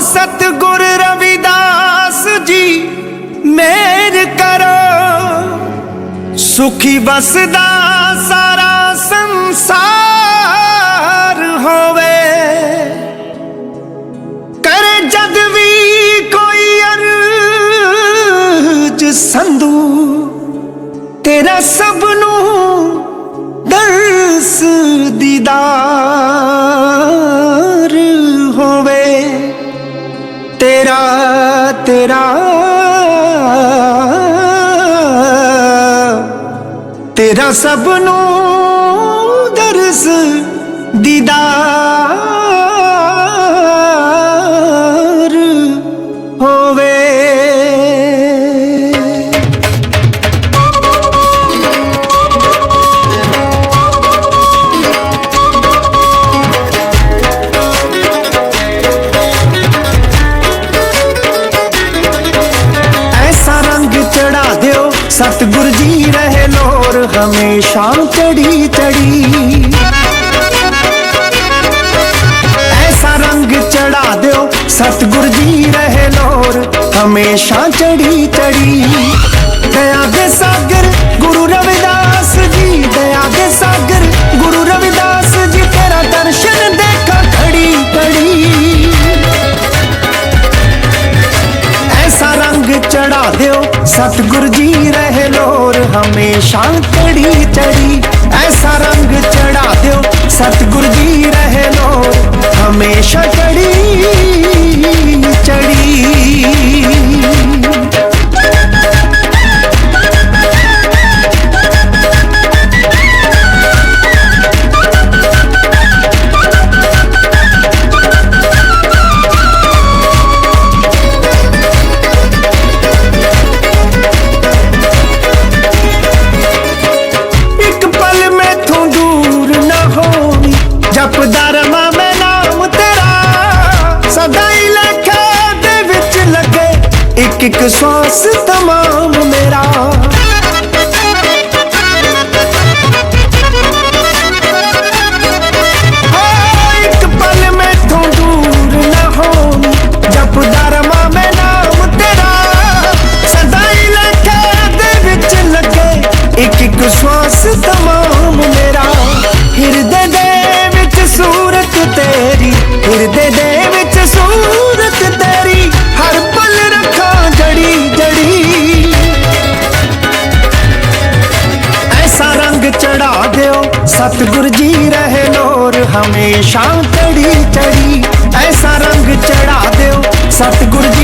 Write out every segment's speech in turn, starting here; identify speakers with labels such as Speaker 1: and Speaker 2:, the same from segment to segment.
Speaker 1: ਸਤਗੁਰ ਰਵਿਦਾਸ ਜੀ ਮੇਰ ਕਰੋ। ਸੁਖੀ ਵਸਦਾ ਸਾਰਾ ਸੰਸਾਰ। ਸੰਧੂ ਤੇਰਾ ਸਭ ਨੂੰ ਦਰਸ ਦੀਦਾਰ ਹੋਵੇ। ਤੇਰਾ ਤੇਰਾ ਤੇਰਾ ਸਭ ਨੂੰ ਦਰਸ ਦੀਦਾਰ ਸਤਿਗੁਰ ਜੀ ਰਹੇ ਲੋਰ, ਹਮੇਸ਼ਾ ਚੜੀ ਚੜੀ। ਐਸਾ ਰੰਗ ਚੜਾ ਦਿਓ, ਸਤਿਗੁਰ ਜੀ ਰਹੇ ਲੋਰ, ਹਮੇਸ਼ਾ ਚੜੀ ਚੜੀ। ਗਿਆ Chọn. ਇੱਕ ਸਵਾਸ ਤਮਾਮ ਮੇਰਾ। சத்து குடிச்சு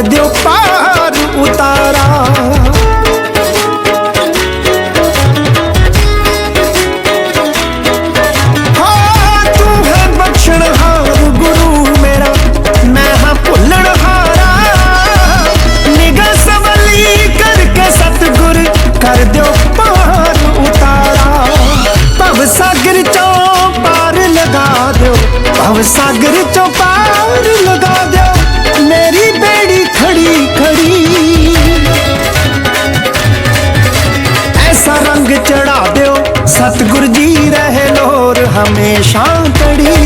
Speaker 1: deu pau. ਸਤਿਗੁਰ ਜੀ ਰਹੇ ਲੋਰ ਹਮੇਸ਼ਾ ਤੜੀ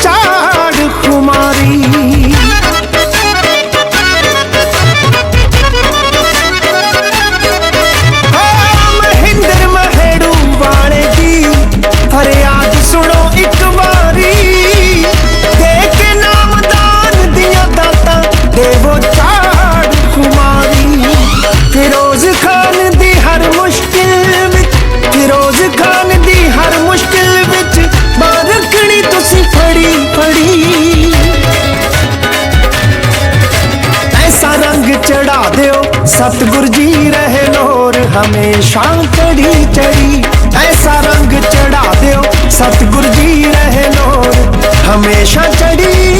Speaker 1: 站。ਚੜਾ ਦਿਓ। ਸਤਗੁਰ ਜੀ ਰਹੇ ਲੋਰ, ਹਮੇਸ਼ਾ ਚੜੀ ਚੜੀ। ਐਸਾ ਰੰਗ ਚੜਾ ਦਿਓ। ਸਤਗੁਰ ਜੀ ਰਹੇ ਲੋਰ, ਹਮੇਸ਼ਾ ਚੜੀ